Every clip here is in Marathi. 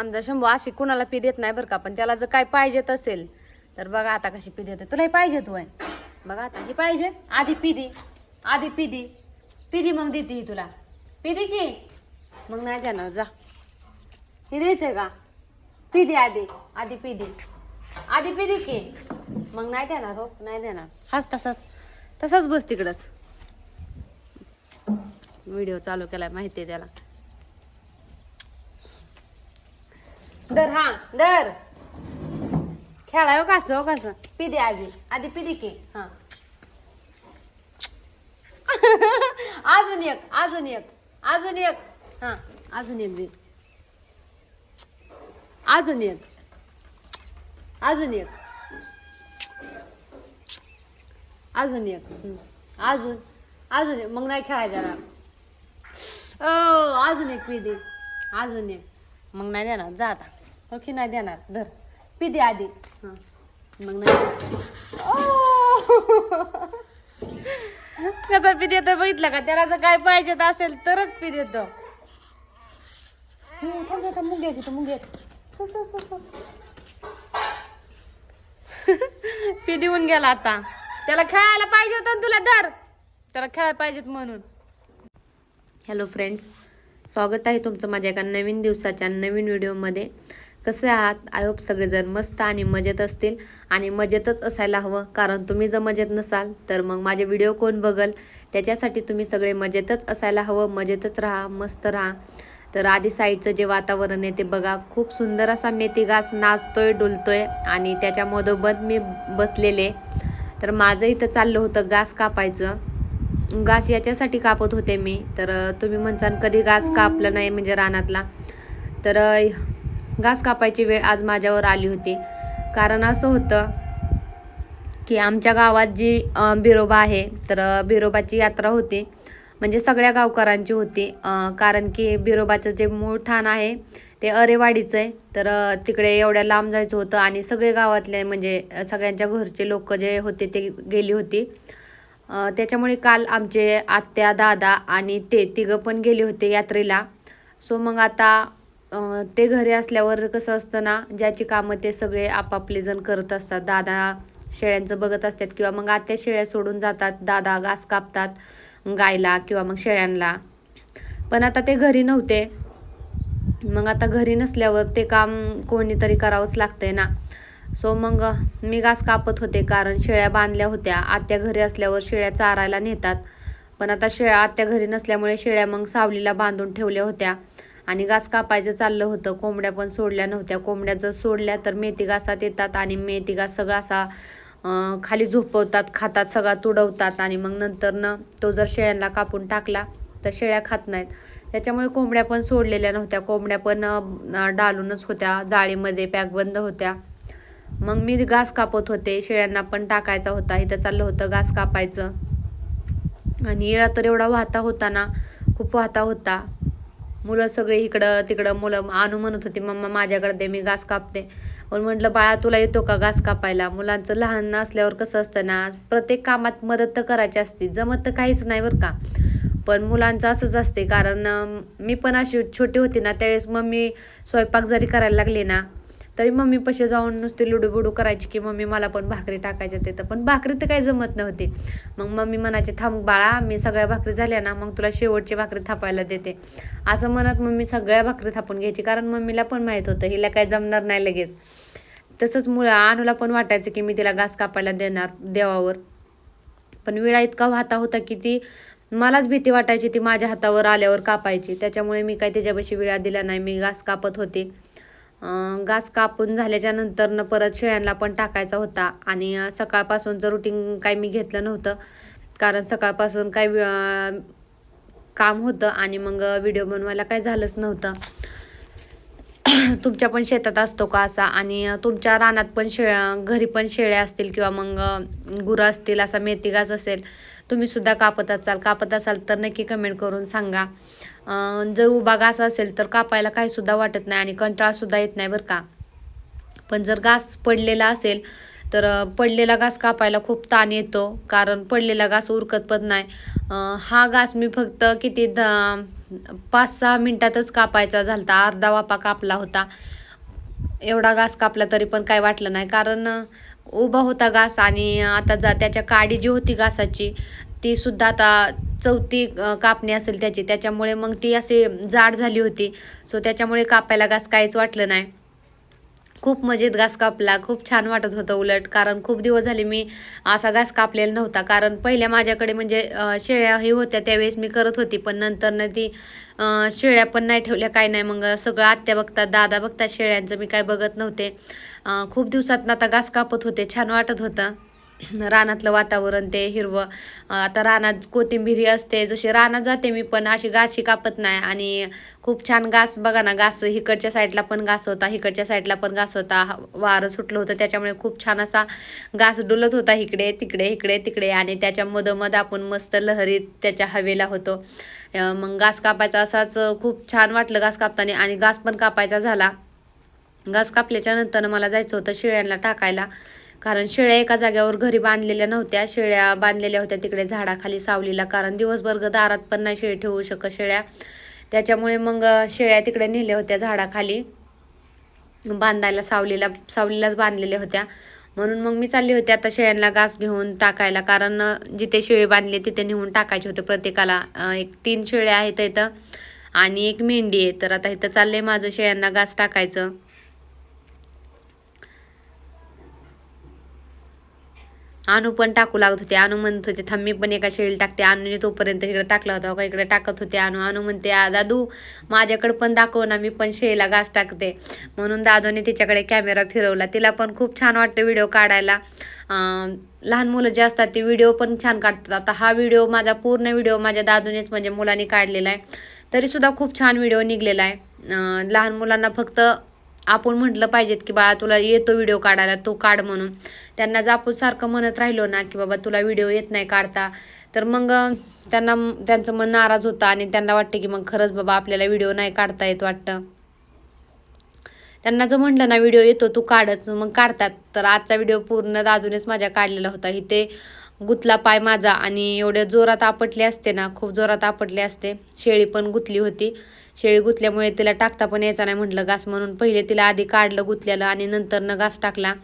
आमचा शंभू अशी कुणाला पी देत नाही बरं का पण त्याला जर काय पाहिजेत असेल तर बघा आता कशी पी देते. तुलाही पाहिजे तू आहे बघा आता ही पाहिजे आधी पी दे. आधी पी दे. पी दे मग देते ही तुला. पी दे की. मग नाही जाणार जा. हे द्यायचंय का? पी दे आधी. आधी पी दे. आधी पी दे की. मग नाही देणार हो. नाही देणार. हाच तसाच. तसाच बस तिकडच. व्हिडिओ चालू केला माहिती आहे त्याला. दर हा दर. खेळायो हो कसं हो कसं पी आधी आधी पिदे की हा. अजून एक अजून एक अजून एक. हा अजून एक दे. अजून एक अजून एक. अजून एक अजून अजून एक. मग नाही खेळायचं ओ अजून एक पिदे अजून एक. मग नाही देणार जा आता. तो की नाही देणार. धर. पी दे आधी. हां. मग नाही! कसा पी देतो बघितलं का? त्याला जर काय पाहिजे असेल तरच पी देतो. So, so. पी देऊन गेला आता. त्याला खेळायला पाहिजे होतं तुला धर. त्याला खेळायला पाहिजेत म्हणून. हॅलो फ्रेंड्स स्वागत आहे तुमचं माझ्या एका नवीन दिवसाच्या नवीन व्हिडिओमध्ये कसे आहात? आय होप सगळेजण मस्त आणि मजेत असतील आणि मजेतच असायला हवं. कारण तुम्ही जर मजेत नसाल तर मग माझे व्हिडिओ कोण बघल? त्याच्यासाठी तुम्ही सगळे मजेतच असायला हवं. मजेतच राहा मस्त राहा. तर आधी साईडचं जे वातावरण आहे ते बघा. खूप सुंदर असा मेथी घास नाचतोय डुलतोय आणि त्याच्या मधोमध मी बसलेले. तर माझं इथं चाललं होतं घास कापायचं. घास याच्यासाठी कापत होते मी. तर तुम्ही म्हणसान कधी घास कापला नाही म्हणजे रानातला. तर घास कापायची वेळ आज माझ्यावर आली होती. कारण असं होतं की आमच्या गावात जी बिरोबा आहे तर बिरोबाची यात्रा होती. म्हणजे सगळ्या गावकऱ्यांची होती. कारण की बिरोबाचं जे मूळ ठाण आहे ते अरेवाडीचं आहे. तर तिकडे एवढ्या लांब जायचं होतं आणि सगळे गावातले म्हणजे सगळ्यांच्या घरचे लोक जे होते ते गेली होती. त्याच्यामुळे काल आमचे आत्या दादा आणि ते तिघं पण गेले होते यात्रेला. सो मग आता ते घरी असल्यावर कसं असतं ना ज्याची कामं ते सगळे आपापले जण करत असतात. दादा शेळ्यांचं बघत असतात किंवा मग आत्या शेळ्या सोडून जातात. दादा घास कापतात गायला किंवा मग शेळ्यांना पण आता ते घरी नव्हते. मग आता घरी नसल्यावर ते काम कोणीतरी करावंच लागतंय ना. सो मग मी घास कापत होते कारण शेळ्या बांधल्या होत्या. आत्या घरी असल्यावर शेळ्या चारायला नेतात. पण आता शेळ्या आत्या घरी नसल्यामुळे शेळ्या मग सावलीला बांधून ठेवल्या होत्या. आणि घास कापायचं चाललं होतं कोंबड्या पण सोडल्या नव्हत्या. कोंबड्या जर सोडल्या तर मेथी घासात येतात आणि मेथी घास सगळा असा खाली झोपवतात खातात सगळा तुडवतात आणि मग नंतर न तो जर शेळ्यांना कापून टाकला तर शेळ्या खात नाहीत. त्याच्यामुळे कोंबड्या पण सोडलेल्या नव्हत्या. कोंबड्या पण डालूनच होत्या जाळीमध्ये पॅक बंद होत्या. मग मी घास कापत होते. शेळ्यांना पण टाकायचा होता. इथं चाललं होतं घास कापायचं. आणि येळा तर एवढा वाहता होता ना खूप वाहता होता. मुलं सगळे इकडं तिकडं मुलं आणू म्हणत होती मम्मा माझ्याकडे दे मी घास कापते. पण म्हटलं बाळा तुला येतो का घास कापायला? मुलांचं लहान असल्यावर कसं असतं ना प्रत्येक कामात मदत तर करायची असते जमत तर काहीच नाही बरं का. पण मुलांचं असंच असते कारण मी पण अशी छोटी होती ना त्यावेळेस मम्मी स्वयंपाक जरी करायला लागली ना तरी मम्मी पशी जाऊन नुसती लुडू बुडू करायची की मम्मी मला पण भाकरी टाकायच्या तिथं. पण भाकरी तर काही जमत नव्हती. मग मम्मी म्हणायचे थांब बाळा मी सगळ्या भाकरी झाल्या ना मग तुला शेवटची भाकरी थापायला देते. असं म्हणत मम्मी सगळ्या भाकरी थापून घ्यायची कारण मम्मीला पण माहीत होतं हिला काय जमणार नाही लगेच. तसंच मुलं आणूला पण वाटायचं की मी तिला घास कापायला देणार देवावर. पण विळा इतका वाहता होता की ती मलाच भीती वाटायची ती माझ्या हातावर आल्यावर कापायची. त्याच्यामुळे मी काय त्याच्यापाशी विळा दिला नाही मी घास कापत होते. घास कापून झाल्याच्यानंतरनं परत शेळ्यांना पण टाकायचा होता. आणि सकाळपासूनचं रुटीन काही मी घेतलं नव्हतं. कारण सकाळपासून काही काम होतं आणि मग व्हिडिओ बनवायला काय झालंच नव्हतं. तुमच्या पण शेतात असतो का असा? आणि तुमच्या रानात पण शेळ्या घरी पण शेळ्या असतील किंवा मग गुरं असतील असा मेथी घास असेल तुम्ही सुद्धा कापत असाल. कापत असाल तर नक्की कमेंट करून सांगा. जर उभा घास असेल तर कापायला काही सुद्धा वाटत नाही आणि कंटाळासुद्धा येत नाही बरं का. पण जर घास पडलेला असेल तर पडलेला घास कापायला खूप ताण येतो. कारण पडलेला घास उरकत पण नाही. हा घास मी फक्त किती द पाच सहा मिनटातच कापायचा झालता. अर्धा वापा कापला होता. एवढा घास कापला तरी पण काय वाटलं नाही. कारण उभा होता घास आणि आता जा त्याच्या काडी जी होती घासाची ती सुद्धा आता चौथी कापणी असेल त्याची. त्याच्यामुळे मग ती अशी जाड झाली होती. सो त्याच्यामुळे कापायला घास काहीच वाटलं नाही. खूप मजेत घास कापला खूप छान वाटत होतं उलट. कारण खूप दिवस झाले मी असा घास कापलेला नव्हता. कारण पहिल्या माझ्याकडे म्हणजे शेळ्या हे होत्या त्यावेळेस मी करत होती. पण नंतर न ती शेळ्या पण नाही ठेवल्या काय नाही. मग सगळं आत्या बघतात दादा बघतात शेळ्यांचं मी काय बघत नव्हते. खूप दिवसात आता घास कापत होते छान वाटत होतं. रानातलं वातावरण ते हिरवं. आता रानात कोथिंबिरी असते. जशी रानात जाते मी पण अशी घासही कापत नाही. आणि खूप छान घास बघा ना घास. इकडच्या साईडला पण घास होता इकडच्या साईडला पण घास होता. वारं सुटलं होतं त्याच्यामुळे खूप छान असा घास डुलत होता. इकडे तिकडे इकडे तिकडे. आणि त्याच्या मधोमध आपण मस्त लहरीत त्याच्या हवेला होतो. मग घास कापायचा असाच खूप छान वाटलं घास कापताना. आणि घास पण कापायचा झाला. घास कापल्याच्या नंतर मला जायचं होतं शेळ्यांना टाकायला. कारण शेळ्या एका जाग्यावर घरी बांधलेल्या नव्हत्या. शेळ्या बांधलेल्या होत्या तिकडे झाडाखाली सावलीला. कारण दिवसभर ग दारात पण नाही शेळी ठेवू शकत शेळ्या. त्याच्यामुळे मग शेळ्या तिकडे नेल्या होत्या झाडाखाली. बांधायला सावलीला सावलीलाच बांधलेल्या होत्या. म्हणून मग मी चालली होती आता शेळ्यांना घास घेऊन टाकायला. कारण जिथे शेळी बांधली तिथे नेऊन टाकायचे होते प्रत्येकाला. एक तीन शेळ्या आहेत इथं आणि एक मेंढी आहे. तर आता इथं चाललंय माझं शेळ्यांना घास टाकायचं. अनु पण टाकू लागत होते. अनु म्हणत होते थांब मी पण एका शेळीला टाकते. अनुने तोपर्यंत इकडे टाकला होता. का इकडे टाकत होते अनु अनु म्हणते "आ, दादू माझ्याकडे पण दाखव ना मी पण शेळीला घास टाकते. म्हणून दादूने तिच्याकडे कॅमेरा फिरवला. तिला पण खूप छान वाटतं व्हिडिओ काढायला. लहान मुलं जे असतात ते व्हिडिओ पण छान काढतात. आता हा व्हिडिओ माझा पूर्ण व्हिडिओ माझ्या दादूनेच म्हणजे मुलांनी काढलेला आहे. तरीसुद्धा खूप छान व्हिडिओ निघलेला आहे. लहान मुलांना फक्त आपण म्हटलं पाहिजेत की बाळा तुला येतो व्हिडिओ काढायला तो काढ म्हणून. त्यांना जर आपण सारखं म्हणत राहिलो ना की बाबा तुला व्हिडिओ येत नाही काढता. तर मग त्यांना त्यांचं मन नाराज होतं आणि त्यांना वाटतं की मग खरंच बाबा आपल्याला व्हिडिओ नाही काढता येत वाटतं. त्यांना जर म्हटलं ना व्हिडिओ येतो तू काढच मग काढतात. तर आजचा व्हिडिओ पूर्ण दादूनेच माझ्या काढलेला होता. इथे गुतला पाय माझा आणि एवढ्या जोरात आपटले असते ना खूप जोरात आपटले असते. शेळी पण गुतली होती. शेळी गुतल्यामुळे तिला टाकता पण यायचा नाही म्हटलं घास म्हणून. पहिले तिला आधी काढलं गुतल्याला आणि नंतर न घास टाकला.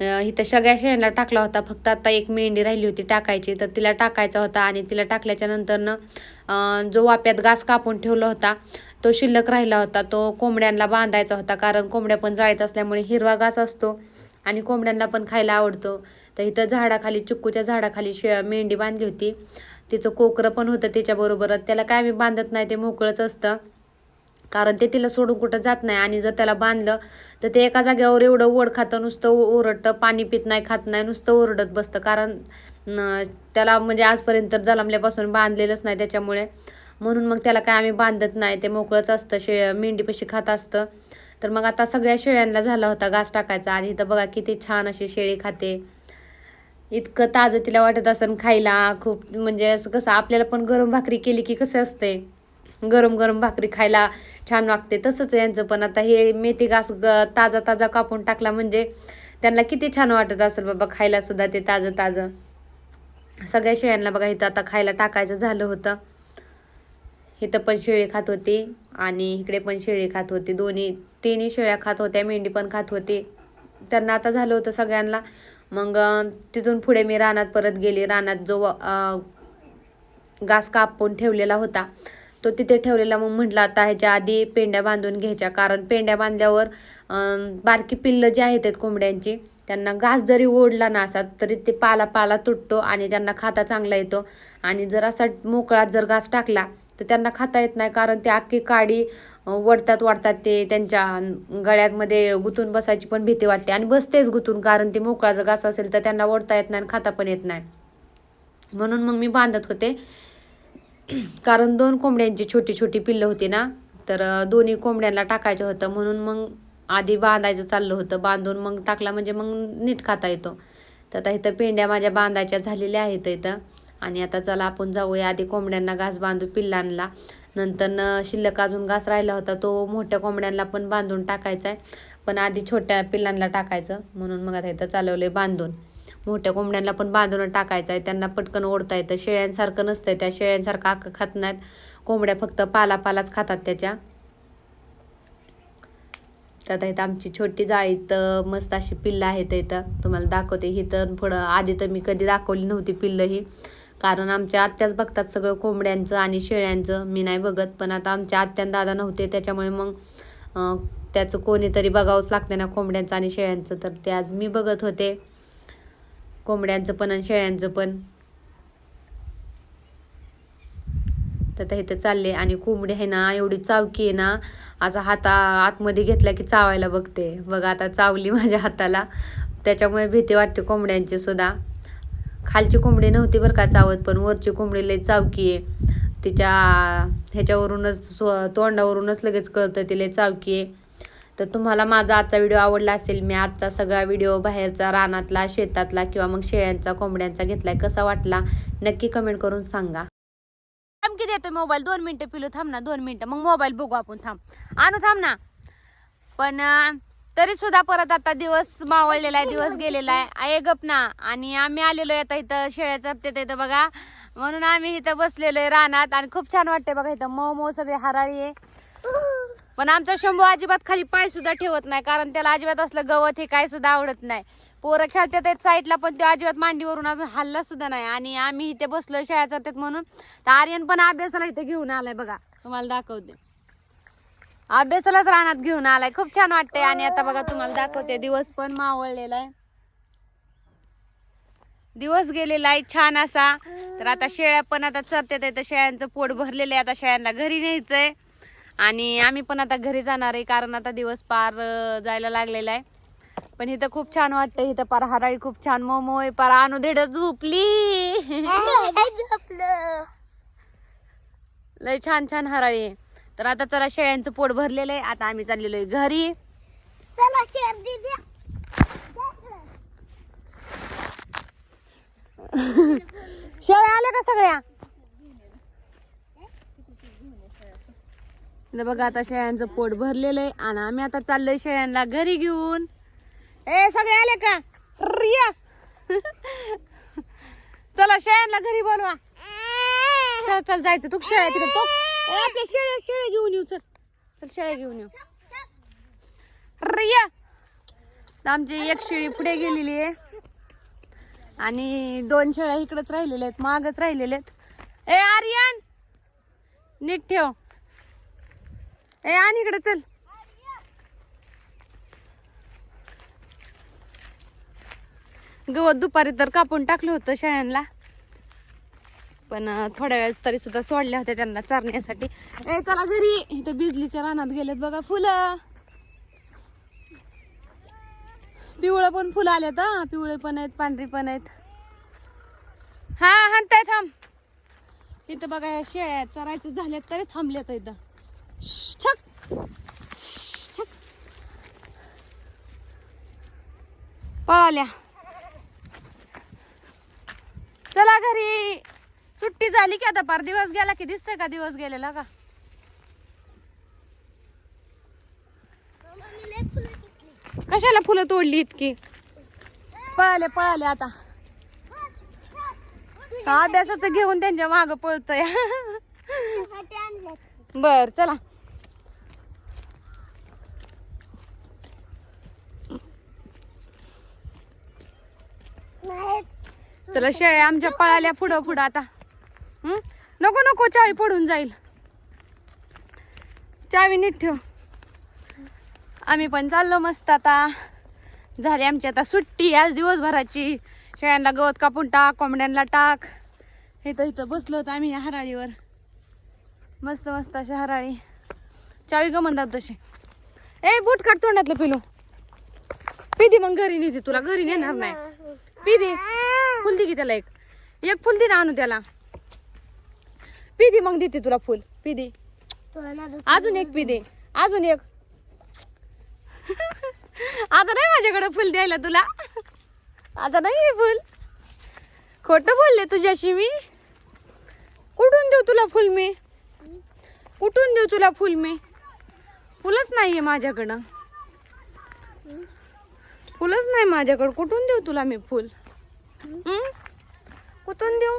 इथं सगळ्या शेळ्यांना टाकला होता. फक्त आता एक मेंढी राहिली होती टाकायची. तर तिला टाकायचा होता आणि तिला टाकल्याच्या नंतरनं जो वाप्यात घास कापून ठेवला होता तो शिल्लक राहिला होता. तो कोंबड्यांना बांधायचा होता. कारण कोंबड्या पण जाळीत असल्यामुळे हिरवा घास असतो आणि कोंबड्यांना पण खायला आवडतो. तर इथं झाडाखाली चिक्कूच्या झाडाखाली शे मेंढी बांधली होती. तिचं कोकरं पण होतं त्याच्याबरोबर. त्याला काय मी बांधत नाही ते मोकळंच असतं. कारण ते तिला सोडून कुठं जात नाही. आणि जर त्याला बांधलं तर ते एका जागेवर एवढं ओढ खातं नुसतं ओरडतं पाणी पित नाही खात नाही नुसतं ओरडत बसतं. कारण न, त्याला म्हणजे आजपर्यंत जलमल्यापासून बांधलेलंच नाही त्याच्यामुळे. म्हणून मग त्याला काय आम्ही बांधत नाही. ते मोकळंच असतं शे मेंढीपाशी खात असतं. तर मग आता सगळ्या शेळ्यांना झाला होता घास टाकायचा. आणि इथं बघा किती छान अशी शेळी खाते. इतकं ताजं तिला वाटत असन खायला. खूप म्हणजे असं कसं आपल्याला पण गरम भाकरी केली की कसं असते गरम गरम भाकरी खायला छान वागते. तसंच यांचं पण. आता हे मेथी घास ग- ताजा ताजा कापून टाकला म्हणजे त्यांना किती छान वाटत असेल बाबा खायला सुद्धा ते ताजं ताजं सगळ्या शेळ्यांना बघा इथं आता खायला टाकायचं झालं होतं. इथं पण शेळी खात होती आणि इकडे पण शेळी खात होती. दोन्ही तिन्ही शेळ्या खात होत्या मेंढी पण खात होती. त्यांना आता झालं होतं सगळ्यांना. मग तिथून पुढे मी रानात परत गेली. रानात जो घास कापून ठेवलेला होता. तो तिथे ठेवलेला. मग म्हटलं आता ह्याच्या आधी पेंड्या बांधून घ्यायच्या. कारण पेंड्या बांधल्यावर बारकी पिल्लं जी आहेत कोंबड्यांची त्यांना घास जरी ओढला ना असा तरी ते पाला पाला तुटतो आणि त्यांना खाता चांगला येतो. आणि जर असा मोकळा जर घास टाकला तर त्यांना खाता येत नाही. कारण ते अख्खी काडी वडतात वाढतात. ते त्यांच्या गळ्यामध्ये गुतून बसायची पण भीती वाटते. आणि बसतेच गुतून कारण ते मोकळा जर घास असेल तर त्यांना ओढता येत नाही आणि खाता पण येत नाही. म्हणून मग मी बांधत होते. कारण दोन कोंबड्यांची छोटी छोटी पिल्लं होती ना तर दोन्ही कोंबड्यांना टाकायचं होतं. म्हणून मग आधी बांधायचं चाललं होतं. बांधून मग टाकला म्हणजे मग नीट खाता येतो. तर आता इथं पेंड्या माझ्या बांधायच्या झालेल्या आहेत इथं. आणि आता चला आपण जाऊया. आधी कोंबड्यांना घास बांधू पिल्लांना. नंतर न शिल्लक अजून घास राहिला होता. तो मोठ्या कोंबड्यांना पण बांधून टाकायचा आहे पण आधी छोट्या पिल्लांना टाकायचं. म्हणून मग आता इथं चालवले बांधून. मोठ्या कोंबड्यांना पण बांधून टाकायचं आहे. त्यांना पटकन ओढता येतं. शेळ्यांसारखं नसतं त्या शेळ्यांसारखं अख्खं खात नाहीत. कोंबड्या फक्त पाला पालाच खातात त्याच्या. त्यात आता इथं आमची छोटी जाळीत तर मस्त अशी पिल्लं आहेत इथं. तुम्हाला दाखवते. ही तर पुढं आधी तर मी कधी दाखवली नव्हती पिल्लं ही. कारण आमच्या आत्याच बघतात सगळं कोंबड्यांचं आणि शेळ्यांचं. मी नाही बघत. पण आता आमच्या आत्यान दादा नव्हते. त्याच्यामुळे मग त्याचं कोणीतरी बघावंच लागतं ना कोंबड्यांचं आणि शेळ्यांचं. तर ते आज मी बघत होते. कोंबड्यांचं पण आणि शेळ्यांचं पण. तर आता इथं चालले आणि कोंबडी आहे ना एवढी चावकी आहे ना असा हाता आतमध्ये घेतला की चावायला बघते. बघा आता चावली माझ्या हाताला. त्याच्यामुळे भीती वाटते कोंबड्यांची सुद्धा. खालची कोंबडी नव्हती बरं का चावत पण वरची कोंबडी लई चावकी आहे. तिच्या ह्याच्यावरूनच स्व- तोंडावरूनच लगेच कळतं ती लई चावकी आहे. तर तुम्हाला माझा आजचा व्हिडिओ आवडला असेल मी आजचा सगळा व्हिडिओ बाहेरचा रानातला शेतातला किंवा मग शेळ्यांचा कोंबड्यांचा घेतलाय कसा वाटला? नक्की कमेंट करून सांगा. थांब किती येतोय मोबाईल दोन मिनिटं पिलू थांब ना दोन मिनिटं मग मोबाईल बघू आपण थांब. आणू थांब ना. पण तरी सुद्धा परत आता दिवस मावळलेला आहे दिवस गेलेला आहे. आहे गप ना. आणि आम्ही आलेलो आहे आता इथं शेळ्याचा हप्त्यात इथं बघा. म्हणून आम्ही इथं बसलेलो आहे रानात. आणि खूप छान वाटते बघा इथं मऊ मऊ सगळे हराळी आहे. पण आमचा शंभू अजिबात खाली पाय सुद्धा ठेवत नाही कारण त्याला अजिबात असलं गवत हे काय सुद्धा आवडत नाही. पोरं खेळतात आहेत साईडला पण तो अजिबात मांडीवरून अजून हल्ला सुद्धा नाही. आणि आम्ही इथे बसलो शाळा जातात म्हणून. तर आर्यन पण अभ्यासाला इथे घेऊन आलाय बघा. तुम्हाला दाखवते. अभ्यासालाच रानात घेऊन आलाय. खूप छान वाटतंय. आणि आता बघा तुम्हाला दाखवते. दिवस पण मावळलेला आहे. दिवस गेलेला आहे छान असा. तर आता शेळ्या पण आता चरतात तर शेळ्यांचं पोट भरलेलं आहे. आता शेळ्यांना घरी न्यायचंय. आणि आम्ही पण आता घरी जाणार आहे कारण आता दिवस पार जायला लागलेला आहे. पण इथं खूप छान वाटतं इथं पार हराळी खूप छान मोमो आहे पार आणू धेड झोपली. लय छान छान हराळी आहे. तर आता चला शेळ्यांचं पोट भरलेलं आहे आता आम्ही चाललेलो आहे घरी. शेळ्या आल्या का सगळ्या? इथं बघा आता शेळ्यांचं पोट भरलेलं आहे आणि आम्ही आता चाललोय शेळ्यांना घरी घेऊन. ए सगळे आले का? रिया. चला शेळ्यांना घरी बोलवा. चल चल जायचं. तू शेळ्या तिकडे तो आपल्या शेळ्या शेळ्या घेऊन येऊ चल. चल शेळ्या घेऊन येऊ. रिया. आमची एक शेळी पुढे गेलेली आहे. आणि दोन शेळ्या इकडेच राहिलेल्या आहेत मागच राहिलेल्या आहेत. ए आर्यन. नीट ठेव. ए आणि इकडे चल. गवत दुपारी तर कापून टाकलं होतं शेळ्यांना. पण थोड्या वेळ तरी सुद्धा सोडल्या होत्या त्यांना चारण्यासाठी. ए चला घरी. इथं बिजलीच्या रानात गेलेत बघा फुलं. पिवळं पण फुलं आलेत हा. पिवळे पण आहेत पांढरी पण आहेत. हा हाणताय थांब. इथं बघा ह्या शेळ्या चरायचं झाल्यात तरी थांबल्यात इथं. श्श, छक पळाल्या चला घरी. सुट्टी झाली की आता पार दिवस गेला की दिसतंय का दिवस गेलेला का? कशाला फुलं तोडली इतकी? पळाले पळाले आता. अभ्यासाचं घेऊन त्यांच्या माग पळतय. बर चला. चला शेळ्या आमच्या पळाल्या पुढं पुढं आता. हं? नको नको चावी पडून जाईल. चावी नीट ठेव. आम्ही पण चाललो मस्त आता. झाली आमची आता सुट्टी आज दिवसभराची. शेळ्यांना गवत कापून टाक कोंबड्यांना टाक. इथं इथं बसलो होतो आम्ही या हराळीवर. मस्त मस्त अशा हराळी. चावी ग म्हणतात तशी. ए बूट काढ तोंडातलं पिलू. पिदी मग घरी नेते तुला. घरी नेणार नाही. पिदी फुल दे की त्याला एक. एक फुल दे ना आणू त्याला. पिदी मग देते तुला फुल. पिदी अजून एक पिदी अजून एक. आता नाही माझ्याकडे फुल द्यायला तुला. आता नाही फुल. खोट बोलले तुझ्याशी मी. कुठून देऊ तुला फुल मी? कुठून देऊ तुला फुल मी? फुलच नाहीये माझ्याकडं. फुलच नाही माझ्याकडं. कुठून देऊ तुला मी फुल? कुठून देऊ?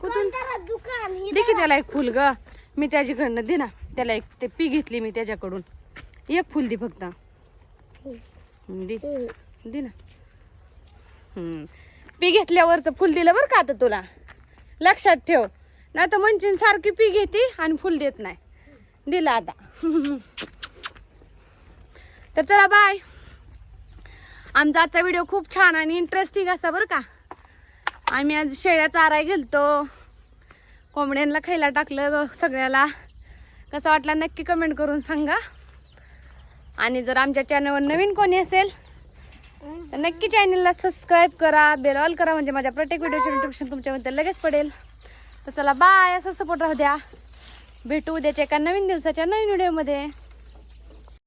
कुठून? दुकान दे की त्याला एक फुल ग. मी त्याच्याकडनं दे ना. त्याला एक ते पी घेतली मी त्याच्याकडून. एक फुल दे फक्त. दे. ना. पी घेतल्यावरच फुल दिलं बरं का आता तुला? लक्षात ठेव. नाही तर म्हणशील सारखी पी घेते आणि फुल देत नाही. दिलं आता. तर चला बाय आमचा आजचा व्हिडिओ खूप छान आणि इंटरेस्टिंग असा बरं का. आम्ही आज शेळ्या चाराय गेलतो. कोंबड्यांना खायला टाकलं ग सगळ्याला. कसं वाटलं नक्की कमेंट करून सांगा. आणि जर आमच्या चॅनलवर नवीन कोणी असेल तर नक्की चॅनलला सबस्क्राईब करा बेल ऑल करा म्हणजे माझ्या प्रत्येक व्हिडिओची नोटिफिकेशन तुमच्यामध्ये लगेच पडेल. तर चला बाय असं सपोर्ट राहू द्या. भेटू उद्याच्या एका नवीन दिवसाच्या नवीन व्हिडिओमध्ये